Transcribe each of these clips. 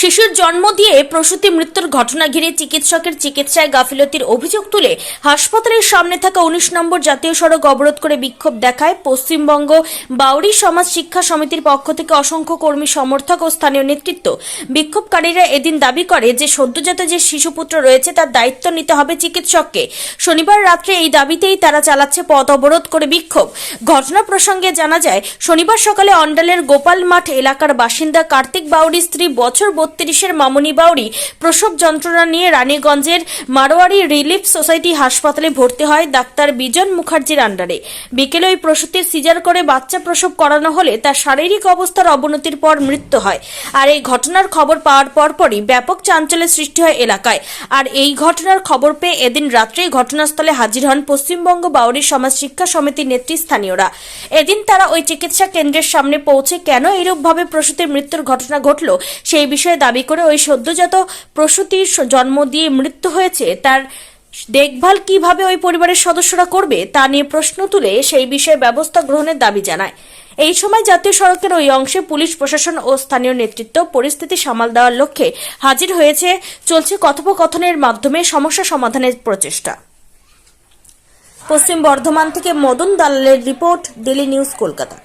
শিশুর জন্ম দিয়ে প্রসূতি মৃত্যুর ঘটনা ঘিরে চিকিৎসকের চিকিৎসায় গাফিলতির অভিযোগ তুলে হাসপাতালের সামনে থাকা উনিশ নম্বর জাতীয় সড়ক অবরোধ করে বিক্ষোভ দেখায় পশ্চিমবঙ্গ বাউরি সমাজ শিক্ষা সমিতির পক্ষ থেকে অসংখ্য কর্মী সমর্থক ও স্থানীয় নেতৃত্ব। বিক্ষোভকারীরা এদিন দাবি করে যে সদ্যজাত যে শিশুপুত্র রয়েছে তার দায়িত্ব নিতে হবে চিকিৎসককে। শনিবার রাত্রে এই দাবিতেই তারা চালাচ্ছে পথ অবরোধ করে বিক্ষোভ। ঘটনা প্রসঙ্গে জানা যায়, শনিবার সকালে অন্ডালের গোপাল মাঠ এলাকার বাসিন্দা কার্তিক বাউরি স্ত্রী বছর বত্রিশের মামনি বাউরি প্রসব যন্ত্রণা নিয়ে রানীগঞ্জের মারোয়ারি রিলিফ সোসাইটি হাসপাতালে ভর্তি হয় ডাক্তার বিজন মুখার্জির আন্ডারে। বিকেলে ওই প্রসূতির সিজার করে বাচ্চা প্রসব করানো হলে তার শারীরিক অবস্থার অবনতির পর মৃত্যু হয়। আর এই ঘটনার খবর পাওয়ার পরপরই ব্যাপক চাঞ্চল্যের সৃষ্টি হয় এলাকায়। আর এই ঘটনার খবর পেয়ে এদিন রাত্রেই ঘটনাস্থলে হাজির হন পশ্চিমবঙ্গ বাউরি সমাজ শিক্ষা সমিতির নেতৃস্থানীয়রা এদিন তারা ওই চিকিৎসা কেন্দ্রের সামনে পৌঁছে কেন এরূপভাবে প্রসূতির মৃত্যুর ঘটনা ঘটল সেই বিষয়ে দাবি করে ওই সদ্যজাত প্রসূতির জন্ম দিয়ে মৃত্যু হয়েছে তার দেখভাল কীভাবে ওই পরিবারের সদস্যরা করবে তা নিয়ে প্রশ্ন তুলে সেই বিষয়ে ব্যবস্থা গ্রহণের দাবি জানায় এই সময় জাতীয় সড়কের ওই অংশে পুলিশ প্রশাসন ও স্থানীয় নেতৃত্ব পরিস্থিতি সামাল দেওয়ার লক্ষ্যে হাজির হয়েছে চলছে কথোপকথনের মাধ্যমে সমস্যা সমাধানের প্রচেষ্টা পশ্চিম বর্ধমান থেকে মদন দালালের রিপোর্ট ডেলি নিউজ কলকাতা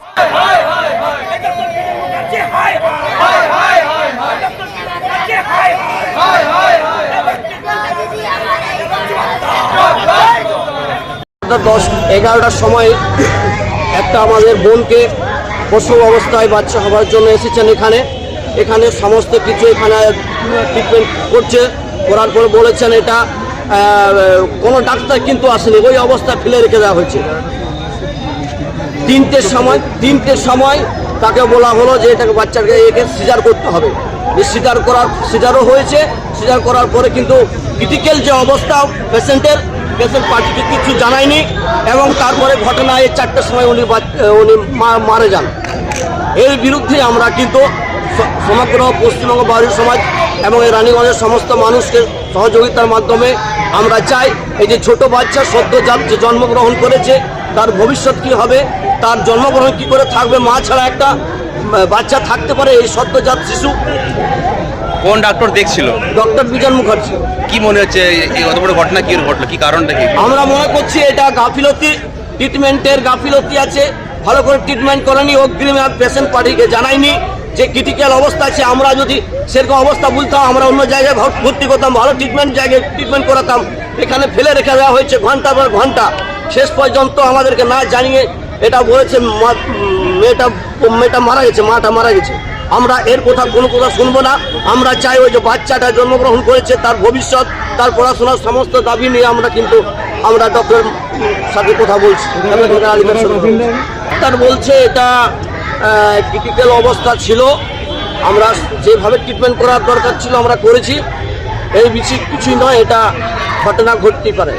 রাত দশ, এগারোটার সময় একটা আমাদের বোনকে প্রসব অবস্থায় বাচ্চা হবার জন্য এসেছেন এখানে। এখানে সমস্ত কিছু এখানে ট্রিটমেন্ট করছে। করার পর বলেছেন এটা কোনো ডাক্তার কিন্তু আসেনি, ওই অবস্থা ফেলে রেখে দেওয়া হয়েছে। তিনটের সময় তিনটের সময় তাকে বলা হলো যে এটাকে বাচ্চাকে একে সিজার করতে হবে। সিজার করার, সিজারও হয়েছে, সিজার করার পরে কিন্তু ক্রিটিক্যাল যে অবস্থা পেশেন্টের পেশেন্ট পার্টিকে কিছু জানায়নি এবং তারপরে ঘটনা এই চারটের সময় উনি উনি মারা যান। এর বিরুদ্ধে আমরা কিন্তু সমগ্র পশ্চিমবঙ্গ বাড়ির সমাজ এবং এই রানীগঞ্জের সমস্ত মানুষকে সহযোগিতার মাধ্যমে আমরা চাই এই যে ছোট বাচ্চা সদ্যজাত যে জন্মগ্রহণ করেছে, তার ভবিষ্যৎ কি হবে, তার জন্মগ্রহণ কি করে থাকবে, মা ছাড়া একটা বাচ্চা থাকতে পারে এই সদ্যজাত শিশু। কোন ডাক্তার দেখছিল? ডক্টর বিজন মুখার্জি। কি মনে হচ্ছে এই- অত বড় ঘটনা কি ঘটলো? কি কারণটা কি? আমরা মনে করছি এটা গাফিলতি ট্রিটমেন্টের গাফিলতি আছে। ভালো করে ট্রিটমেন্ট করেনি অগ্রিম পেশেন্ট পার্টিকে জানায়নি যে ক্রিটিক্যাল অবস্থা আছে। আমরা যদি সেরকম অবস্থা বুঝতাম আমরা অন্য জায়গায় ভর- ভর্তি করতাম ভালো ট্রিটমেন্ট জায়গায় ট্রিটমেন্ট করাতাম এখানে ফেলে রেখে দেওয়া হয়েছে ঘণ্টা পর ঘণ্টা। শেষ পর্যন্ত আমাদেরকে না জানিয়ে এটা বলেছে মেয়েটা মেয়েটা মারা গেছে মাটা মারা গেছে। আমরা এর কথা, কোনো কথা শুনব না। আমরা চাই ওই যে বাচ্চাটা জন্মগ্রহণ করেছে, তার ভবিষ্যৎ, তার পড়াশোনার সমস্ত দাবি নিয়ে আমরা কিন্তু আমরা ডক্টর সাথে কথা বলছি। ডাক্তার বলছে এটা ক্রিটিক্যাল অবস্থা ছিল। আমরা যেভাবে ট্রিটমেন্ট করার দরকার ছিল, আমরা করেছি। এই বেশি কিছুই নয়, এটা ঘটনা ঘটতেই পারে।